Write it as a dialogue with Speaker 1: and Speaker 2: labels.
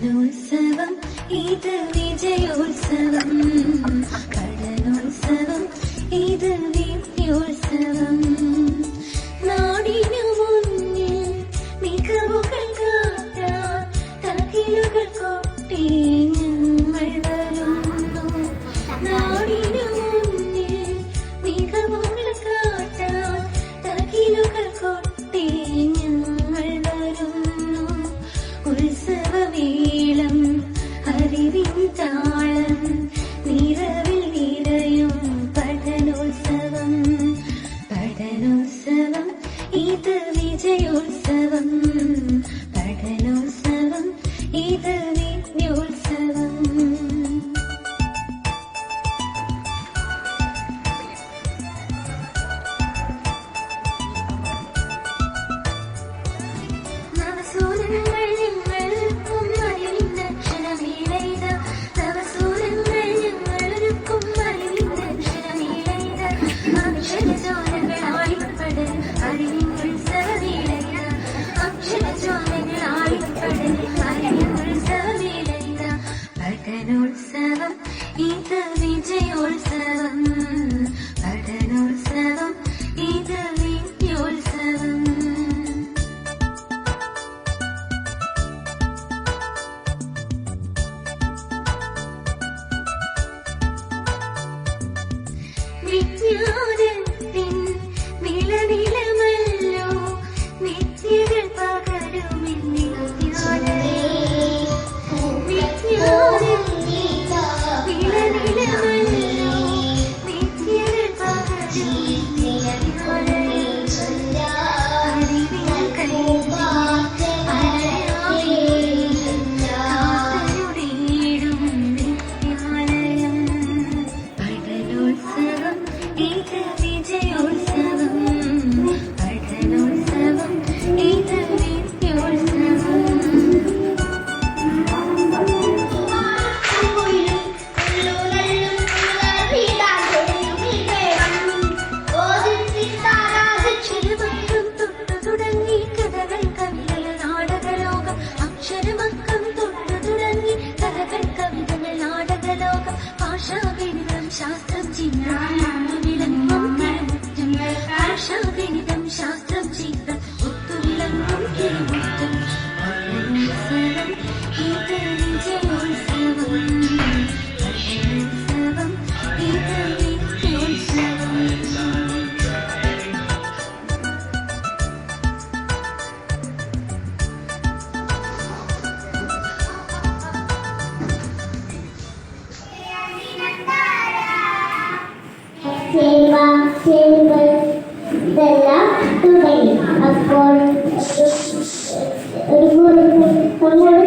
Speaker 1: കടലോത്സവം ഇത് വിജയോത്സവം. കടലോത്സവം ഇത് വീട്ടിയോത്സവം വിജയോത്സവം പഠനോത്സവം ഇത് വിജയോത്സവം शास्त्रची ज्ञान
Speaker 2: ചേമ്പ ചേമ്പ് ഇതെല്ലാം തുടങ്ങി. അപ്പോൾ ഒരു